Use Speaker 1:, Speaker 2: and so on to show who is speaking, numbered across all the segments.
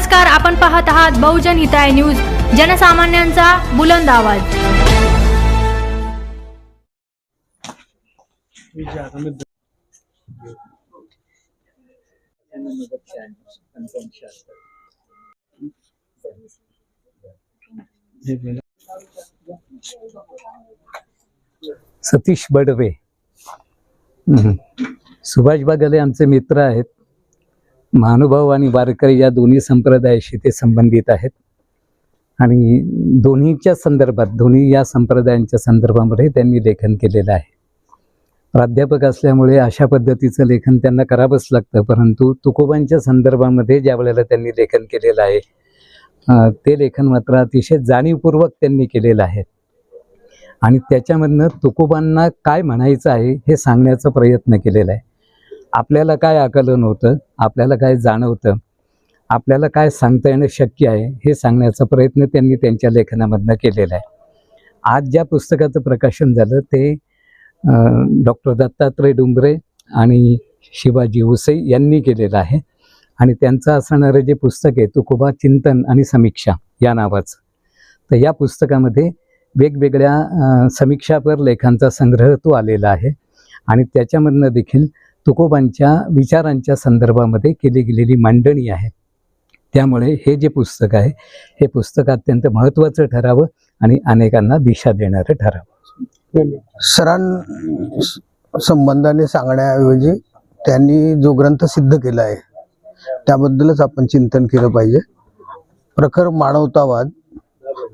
Speaker 1: नमस्कार आपण पाहत आहात बहुजन हिताय न्यूज जनसामान्यांचा बुलंद आवाज.
Speaker 2: सतीश बडवे. सुभाष बागले आमचे मित्र आहेत. महानुभाव आणि वारकरी या दोन्ही संप्रदायाशी ते संबंधित आहेत. आणि दोन्हीच्या संदर्भात दोन्ही या संप्रदायांच्या संदर्भामध्ये त्यांनी लेखन केलेलं आहे. प्राध्यापक असल्यामुळे अशा पद्धतीचं लेखन त्यांना करावंच लागतं परंतु तुकोबांच्या संदर्भामध्ये ज्या वेळेला त्यांनी लेखन केलेलं आहे ते लेखन मात्र अतिशय जाणीवपूर्वक त्यांनी केलेलं आहे. आणि त्याच्यामधनं तुकोबांना काय म्हणायचं आहे हे सांगण्याचा प्रयत्न केलेला आहे. आपल्याला काय आकलन होतं? आपल्याला काय जाणवतं? आपल्याला काय सांगता येणं शक्य आहे? हे सांगण्याचा प्रयत्न त्यांनी त्यांच्या लेखनामधनं केलेला आहे. आज ज्या पुस्तकाचं प्रकाशन झालं ते डॉक्टर दत्तात्रय डुंबरे आणि शिवाजी उसे यांनी केलेलं आहे. आणि त्यांचं असणारं जे पुस्तक आहे तुकोबा चिंतन आणि समीक्षा या नावाचं. तर या पुस्तकामध्ये वेगवेगळ्या समीक्षापर लेखांचा संग्रह तो आलेला आहे. आणि त्याच्यामधनं देखील तुकोबांच्या विचारांच्या संदर्भामध्ये केली गेलेली मांडणी आहे. त्यामुळे हे जे पुस्तक आहे हे पुस्तक अत्यंत महत्त्वाचं ठरावं आणि अनेकांना दिशा देणारं ठरावं.
Speaker 3: सरां संबंधाने सांगण्याऐवजी त्यांनी जो ग्रंथ सिद्ध केला आहे त्याबद्दलच आपण चिंतन केलं पाहिजे. प्रखर मानवतावाद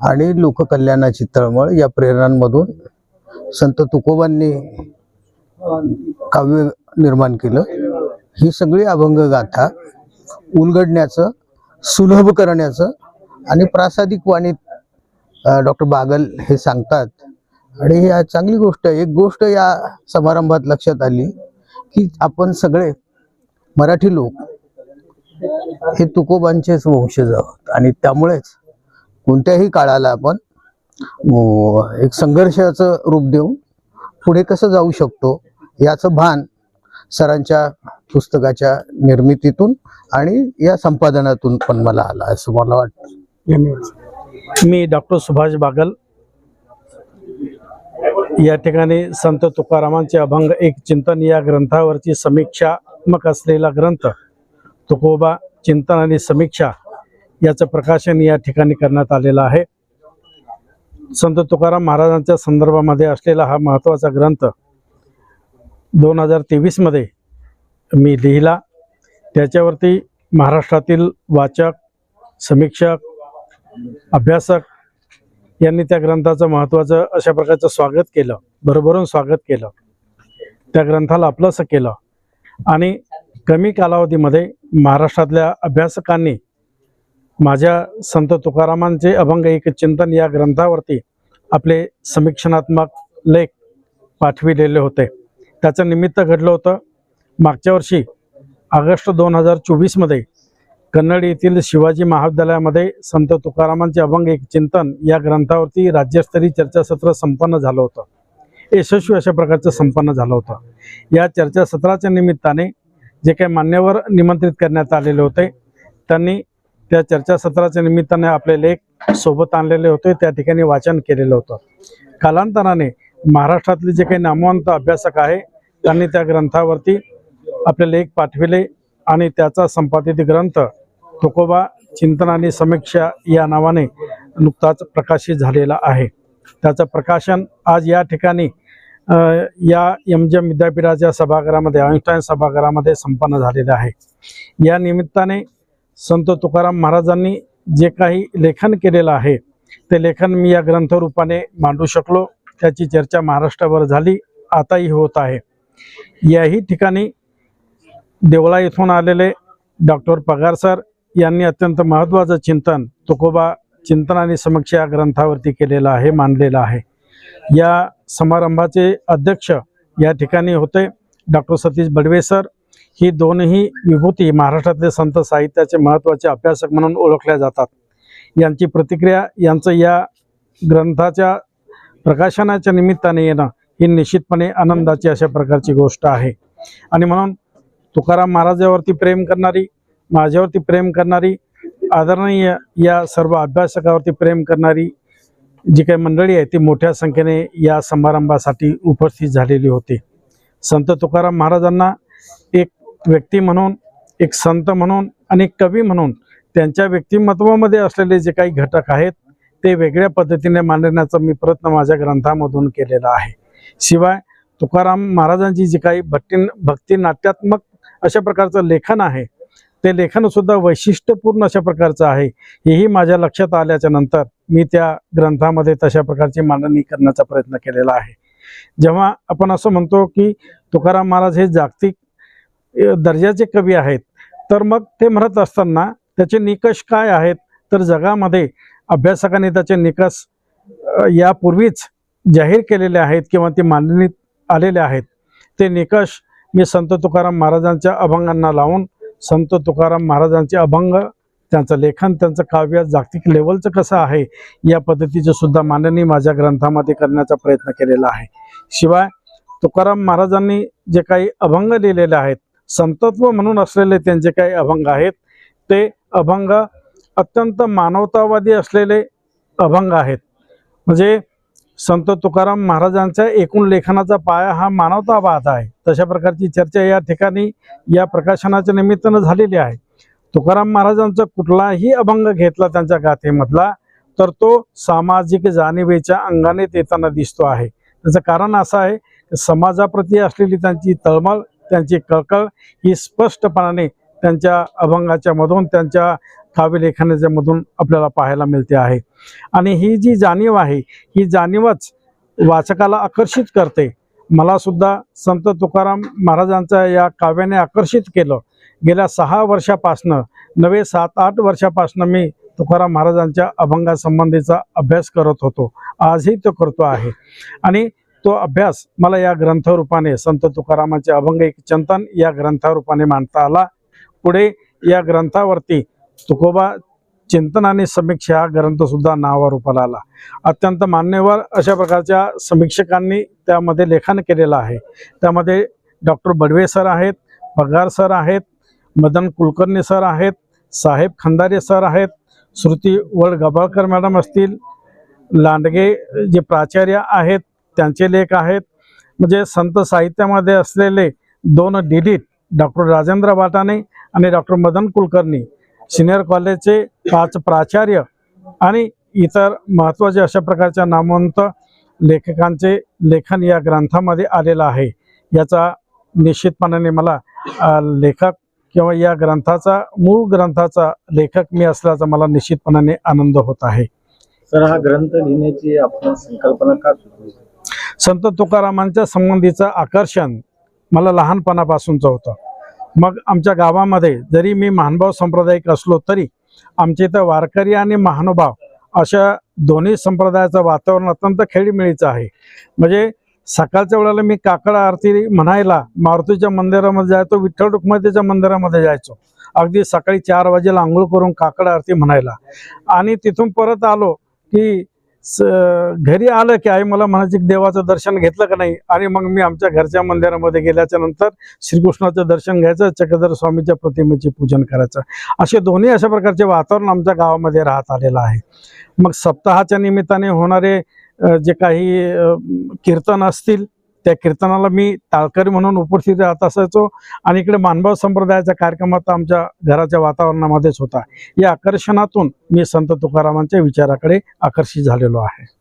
Speaker 3: आणि लोककल्याणाची तळमळ या प्रेरणांमधून संत तुकोबांनी काव्य निर्माण केलं. ही सगळी अभंग गाथा उलगडण्याचं सुलभ करण्याचं आणि प्रासादिक वाणीत डॉक्टर बागल हे सांगतात. आणि ही चांगली गोष्ट एक गोष्ट या समारंभात लक्षात आली की आपण सगळे मराठी लोक हे तुकोबांचेच वंशज आहोत. आणि त्यामुळेच कोणत्याही काळाला आपण एक संघर्षाचं रूप देऊन पुढे कसं जाऊ शकतो याचं भान सरांच्या पुस्तकाच्या निर्मितीतून आणि या संपादनातून पण मला आलं असं मला वाटतं.
Speaker 4: मी डॉक्टर सुभाष बागल. या ठिकाणी संत तुकारामांचे अभंग एक चिंतन या ग्रंथावरची समीक्षात्मक असलेला ग्रंथ तुकोबा चिंतन आणि समीक्षा याचं प्रकाशन या ठिकाणी करण्यात आलेलं आहे. संत तुकाराम महाराजांच्या संदर्भामध्ये असलेला हा महत्त्वाचा ग्रंथ दोन हजार तेवीसमध्ये मी लिहिला. त्याच्यावरती महाराष्ट्रातील वाचक समीक्षक अभ्यासक यांनी त्या ग्रंथाचं महत्त्वाचं अशा प्रकारचं स्वागत केलं भरभरून स्वागत केलं. त्या ग्रंथाला आपलंसं केलं. आणि कमी कालावधीमध्ये महाराष्ट्रातल्या अभ्यासकांनी माझ्या संत तुकारामांचे अभंग एक चिंतन या ग्रंथावरती आपले समीक्षणात्मक लेख पाठविलेले होते. त्याचं निमित्त घडलं होतं. मागच्या वर्षी ऑगस्ट दोन हजार चोवीसमध्ये कन्नड येथील शिवाजी महाविद्यालयामध्ये संत तुकारामांचे अभंग एक चिंतन या ग्रंथावरती राज्यस्तरीय चर्चासत्र संपन्न झालं होतं. यशस्वी अशा प्रकारचं संपन्न झालं होतं. या चर्चासत्राच्या निमित्ताने जे काही मान्यवर निमंत्रित करण्यात आलेले होते त्यांनी त्या चर्चासत्राच्या निमित्ताने आपले लेख सोबत आणलेले होते त्या ठिकाणी वाचन केलेलं होतं. कालांतराने महाराष्ट्रातले जे काही नामवंत अभ्यासक आहे त्यांनी त्या ग्रंथावरती आपले लेख पाठविले आणि त्याचा संपादित ग्रंथ तुकोबा चिंतन आणि समीक्षा या नावाने नुकताच प्रकाशित झालेला आहे. त्याचं प्रकाशन आज या ठिकाणी या एम जी एम विद्यापीठाच्या सभागृहामध्ये आईन्स्टाईन सभागृहामध्ये संपन्न झालेलं आहे. या निमित्ताने संत तुकाराम महाराजांनी जे काही लेखन केलेलं आहे ते लेखन मी या ग्रंथरूपाने मांडू शकलो. त्याची चर्चा महाराष्ट्रावर झाली. आताही होत आहे. याही ठिकाणी देवळा येथून आलेले डॉक्टर पगार सर यांनी अत्यंत महत्त्वाचं चिंतन तुकोबा चिंतन आणि समीक्षा या ग्रंथावरती केलेलं आहे मानलेलं आहे. या समारंभाचे अध्यक्ष या ठिकाणी होते डॉक्टर सतीश बडवे सर. ही दोनही विभूती महाराष्ट्रातले संत साहित्याचे महत्त्वाचे अभ्यासक म्हणून ओळखल्या जातात. यांची प्रतिक्रिया यांचं या ग्रंथाच्या प्रकाशनाच्या निमित्ताने येणं ही निश्चितपणे आनंदाची अशा प्रकारची गोष्ट आहे. आणि म्हणून तुकाराम महाराजावरती प्रेम करणारी माझ्यावरती प्रेम करणारी आदरणीय या सर्व अभ्यासकावरती प्रेम करणारी जी काही मंडळी आहे ती मोठ्या संख्येने या समारंभासाठी उपस्थित झालेली होती. संत तुकाराम महाराजांना एक व्यक्ती म्हणून एक संत म्हणून आणि कवी म्हणून त्यांच्या व्यक्तिमत्वामध्ये असलेले जे काही घटक आहेत ते वेगळ्या पद्धतीने मांडण्याचा मी प्रयत्न माझ्या ग्रंथामधून केलेला आहे. शिवाय तुकाराम महाराजांची जी काही भक्ती भक्ती नाट्यात्मक अशा प्रकारचं लेखन आहे ते लेखन सुद्धा वैशिष्ट्यपूर्ण अशा प्रकारचं आहे हेही माझ्या लक्षात आल्याच्यानंतर मी त्या ग्रंथामध्ये तशा प्रकारची मांडणी करण्याचा प्रयत्न केलेला आहे. जेव्हा आपण असं म्हणतो की तुकाराम महाराज हे जागतिक दर्जाचे कवी आहेत तर मग ते म्हणत असताना त्याचे निकष काय आहेत? तर जगामध्ये अभ्यासकांनी त्याचे निकष यापूर्वीच जाहीर केलेले आहेत किंवा ते मांडणीत आलेले आहेत. ते निकष मी संत तुकाराम महाराजांच्या अभंगांना लावून संत तुकाराम महाराजांचे अभंग त्यांचं लेखन त्यांचं काव्य जागतिक लेवलचं कसं आहे या पद्धतीचं सुद्धा मांडणी माझ्या ग्रंथामध्ये करण्याचा प्रयत्न केलेला आहे. शिवाय तुकाराम महाराजांनी जे काही अभंग लिहिलेले आहेत संतत्व म्हणून असलेले त्यांचे काही अभंग आहेत ते अभंग अत्यंत मानवतावादी असलेले अभंग आहेत. म्हणजे संत तुकाराम महाराजांच्या एकूण लेखनाचा पाया हा मानवतावाद आहे. तशा प्रकारची चर्चा या ठिकाणी या प्रकाशनाच्या निमित्तानं झालेली आहे. तुकाराम महाराजांचा कुठलाही अभंग घेतला त्यांच्या गाथेमधला तर तो सामाजिक जाणीवेच्या अंगाने येताना दिसतो आहे. त्याचं कारण असं आहे की समाजाप्रती असलेली त्यांची तळमळ त्यांची कळकळ ही स्पष्टपणाने त्यांच्या अभंगाच्या मधून त्यांच्या काव्यलेखनाच्या मधून आपल्याला पाहायला मिळते आहे. आणि ही जी जाणीव आहे ही जाणीवच वाचकाला आकर्षित करते. मला सुद्धा संत तुकाराम महाराजांच्या या काव्याने आकर्षित केलं. गेल्या सहा वर्षापासनं नवे सात आठ वर्षापासनं मी तुकाराम महाराजांच्या अभंगासंबंधीचा अभ्यास करत होतो. आजही तो करतो आहे. आणि तो अभ्यास मला या ग्रंथरूपाने संत तुकारामांचे अभंग एक चिंतन या ग्रंथारूपाने मांडता आला. पुढे या ग्रंथावरती तुकोबा चिंतन आणि समीक्षा हा ग्रंथसुद्धा नावारूपाला आला. अत्यंत मान्यवर अशा प्रकारच्या समीक्षकांनी त्यामध्ये लेखन केलेलं आहे. त्यामध्ये डॉक्टर बडवे सर आहेत पगार सर आहेत मदन कुलकर्णी सर आहेत साहेब खंदारे सर आहेत श्रुती वड गबाळकर मॅडम असतील लांडगे जे प्राचार्य आहेत त्यांचे लेख आहेत. म्हणजे संत साहित्यामध्ये असलेले दोन डिलीट डॉक्टर राजेंद्र वाटाणे आणि डॉक्टर मदन कुलकर्णी सिनियर कॉलेजचे पाच प्राचार्य आणि इतर महत्त्वाचे अशा प्रकारच्या नामवंत लेखकांचे लेखन या ग्रंथामध्ये आलेलं आहे. याचा निश्चितपणाने मला लेखक किंवा या ग्रंथाचा मूळ ग्रंथाचा लेखक मी असल्याचा मला निश्चितपणाने आनंद होत आहे.
Speaker 5: सर हा ग्रंथ लिहिण्याची आपण संकल्पना का
Speaker 4: संत तुकारामांच्या संबंधीचं आकर्षण मला लहानपणापासूनचं होतं. मग आमच्या गावामध्ये जरी मी महानुभाव संप्रदायिक असलो तरी आमच्या इथं वारकरी आणि महानुभाव अशा दोन्ही संप्रदायाचं वातावरण अत्यंत खेळीमेळीचं आहे. म्हणजे सकाळच्या वेळेला मी काकड आरती म्हणायला मारुतीच्या मंदिरामध्ये जायचो विठ्ठल रुक्मतीच्या मंदिरामध्ये जायचो. अगदी सकाळी चार वाजेला आंघोळ करून काकड आरती म्हणायला. आणि तिथून परत आलो की घरी आलं की आई मला म्हणायची देवाचं दर्शन घेतलं का नाही? आणि मग मी आमच्या घरच्या मंदिरामध्ये गेल्याच्यानंतर श्रीकृष्णाचं दर्शन घ्यायचं चक्रधर स्वामीच्या प्रतिमेचे पूजन करायचं. असे दोन्ही अशा प्रकारचे वातावरण आमच्या गावामध्ये राहत आलेलं आहे. मग सप्ताहाच्या निमित्ताने होणारे जे काही कीर्तन असतील त्या कीर्तनाला मी टाळकरी म्हणून उपस्थित राहत असायचो. आणि इकडे मानभाव संप्रदायाचा कार्यक्रम आता आमच्या घराच्या वातावरणामध्येच होता. या आकर्षणातून मी संत तुकारामांच्या विचाराकडे आकर्षित झालेलो आहे.